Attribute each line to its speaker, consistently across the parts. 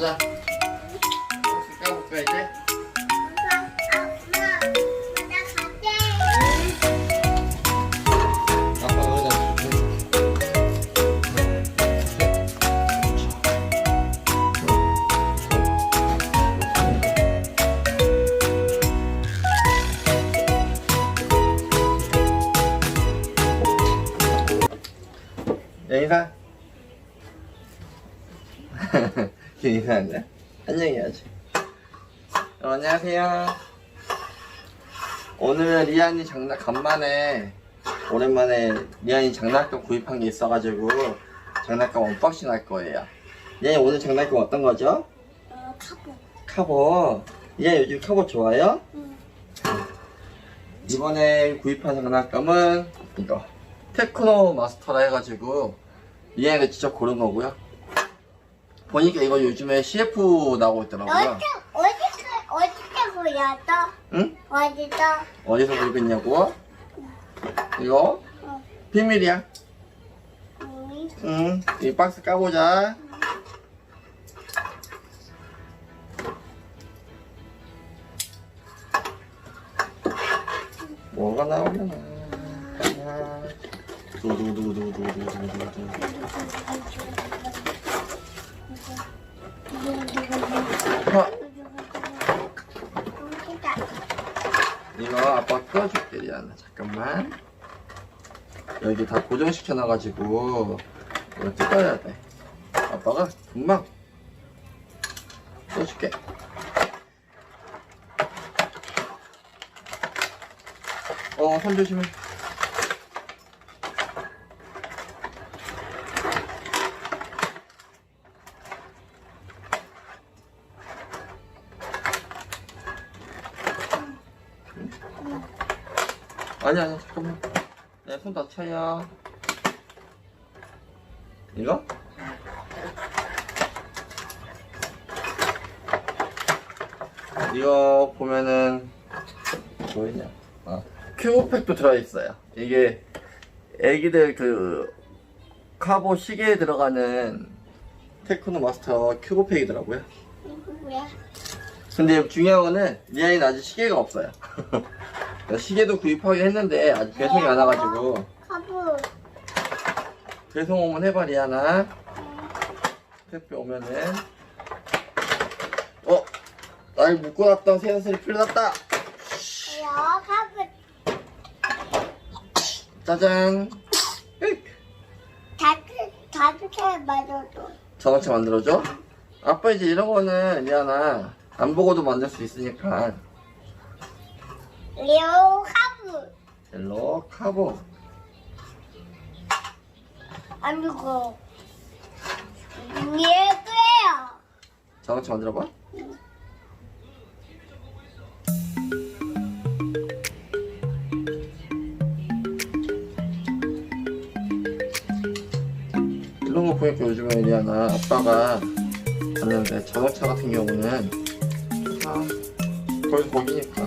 Speaker 1: Các em phải. 인사한다. 안녕해야지. 어, 안녕하세요. 오늘은 리안이 장난 간만에 오랜만에 리안이 장난감 구입한 게 있어가지고 장난감 언박싱 할 거예요. 리안이 오늘 장난감 어떤 거죠? 카보. 리안 요즘 카보 좋아요? 이번에 구입한 장난감은 이거 테크노 마스터라 해가지고 리안이가 직접 고른 거고요. 보니까 이거 요즘에 CF 나오고 있더라고요.
Speaker 2: 어디서 보였어?
Speaker 1: 응?
Speaker 2: 어디서?
Speaker 1: 어디서 구입했냐고? 이거 비밀이야.
Speaker 2: 응.
Speaker 1: 응. 이 박스 까보자. 뭐가 나오려나? 두두두두두두두두. 잠깐만. 여기 다 고정시켜 놔가지고, 이거 뜯어야 돼. 아빠가 금방 뜯어줄게. 어, 손 조심해. 아니 아니 잠깐만. 내 손 다쳐요. 이거? 이거 보면은 뭐있냐? 아, 큐브팩도 들어있어요. 이게 애기들 그 카보 시계에 들어가는 테크노 마스터 큐브팩이더라고요? 근데 중요한 거는 리아이는 아직 시계가 없어요 시계도 구입하긴 했는데 아직 배송이 안 와가지고
Speaker 2: 카부.
Speaker 1: 배송 오면 해봐 리아나 택배 오면은 어? 날 묶어놨던 새우살이 풀렸다
Speaker 2: 야.
Speaker 1: 짜잔 으익.
Speaker 2: 다트, 다트에 맞아도.
Speaker 1: 자동차 만들어줘? 아빠 이제 이런 거는 리아나 안 보고도 만들 수 있으니까
Speaker 2: 카부.
Speaker 1: 옐로 카보
Speaker 2: 아니고. 예쁘요.
Speaker 1: 자동차 만들어봐 이런 거 보니까 요즘에 리아나 아빠가 봤는데 자동차 같은 경우는 아 거기서 거기니까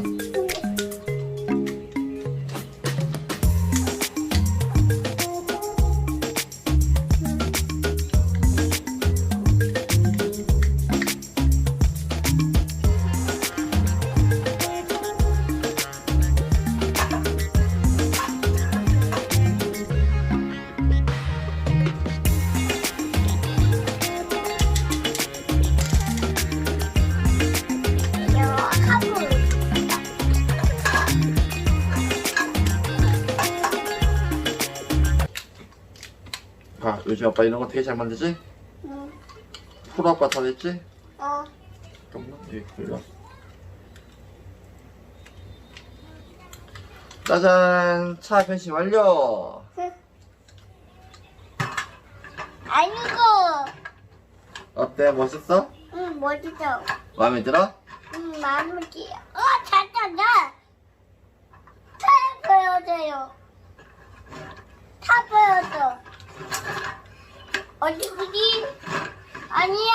Speaker 1: 요즘 아빠 이런 거 되게 잘 만들지?
Speaker 2: 응.
Speaker 1: 프로 아빠 다 됐지?
Speaker 2: 어.
Speaker 1: 잠깐만 여기 돌려 짜잔 차 변신 완료
Speaker 2: 아니고.
Speaker 1: 어때 멋있어?
Speaker 2: 응, 멋있어.
Speaker 1: 마음에 들어?
Speaker 2: 응, 마무리. 어, 잠깐만. 타 보여줘요. 타 보여줘. 어디 그리? 아니야.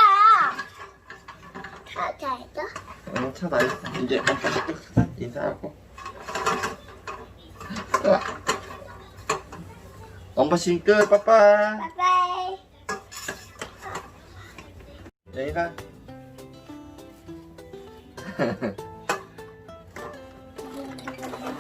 Speaker 2: 타 잘했어?
Speaker 1: 응, 차다 있어. 이제 엄마. 인사하고. 으아. 언박싱 끝. 빠빠.
Speaker 2: 바이바이.
Speaker 1: 여기가.